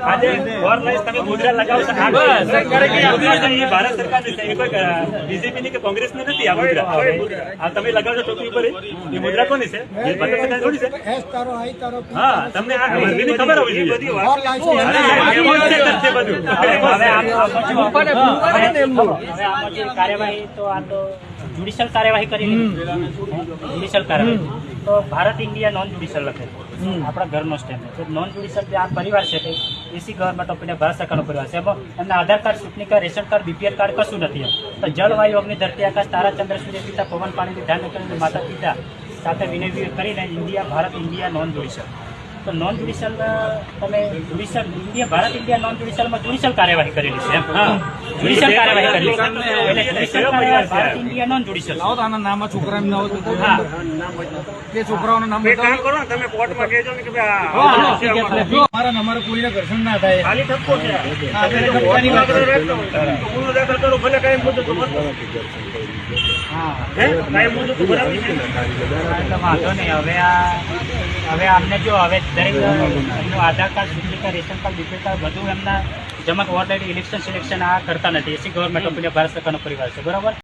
આજે ફોર લાઈસ તમે મુદ્રા લગાવશો આ ભારત સરકારની છે. એ કોઈ બીજેપી ની કે કોંગ્રેસની નથી? આ મુદ્રા. આ તમે લગાવશો ટોપી ઉપર એ? મુદ્રા કોની છે? એ ભારત સરકાર થોડી છે? એસ તારો આઈ તારો. હા તમને આ વર્ગની ખબર હોવી જોઈએ. બધી. Demonstration છે. બધું હવે આમાં જે કાર્યવાહી તો આ તો જ્યુડિશિયલ કાર્યવાહી કરી જ્યુડિશિયલ કાર્યવાહી. તો ભારત ઇન્ડિયા નોન જ્યુડિશિયલ લખે આપણા ઘરનો સ્ટેમ્પ તો નોન જ્યુડિશિયલ આ પરિવાર છે કે એસી ગવર્મેન્ટ ઓફ ઇન્ડિયા ભારત સરકારનો પરિવાર છે. એમાં એમના આધાર કાર્ડ ચૂંટણી card ration card BPL card કશું નથી એમ. તો જળવાયુ અગ્નિ ધરતી આકાશ તારા ચંદ્ર સૂર્ય પિતા પવન પાણી ધ્યાન કરીને માતા પિતા સાથે વિનય વિનય કરીને India Bharat India non judicial તો નોન જ્યુડિશિયલ તમે judicial India Bharat India non જ્યુડિશિયલમાં judicial કાર્યવાહી કરેલી છે જ્યુડિશિયલ કાર્યવાહી કરેલી છે. એટલે ભારત ઇન્ડિયા નોન જ્યુડિશિયલ આવો તો આના નામમાં છોકરા ના હતું. હા. તે છોકરાઓનું નામ કામ કરો તમે કોર્ટમાં કહેજો ને કે ભાઈ અમારા અમારા કોઈને ઘર્ષણ ના થાય. ખાલી ઠપકો છે. ગુનો દાખલ કરો ભલે કાંઈ મુદ્દો તો હા. કાંઈ મુદ્દો તો બરાબર છે એટલે વાંધો નહીં. હવે આ હવે અમને જો હવે દરેક એમનું આધાર કાર્ડ ચૂંટણી card ration card BPL card બધું એમના જમા ઓલરેડી ઇલેક્શન સિલેક્શન આ કરતા નથી. એસી ગવર્મેન્ટ ઓફ ઇન્ડિયા ભારત સરકારનો પરિવાર છે. બરાબર?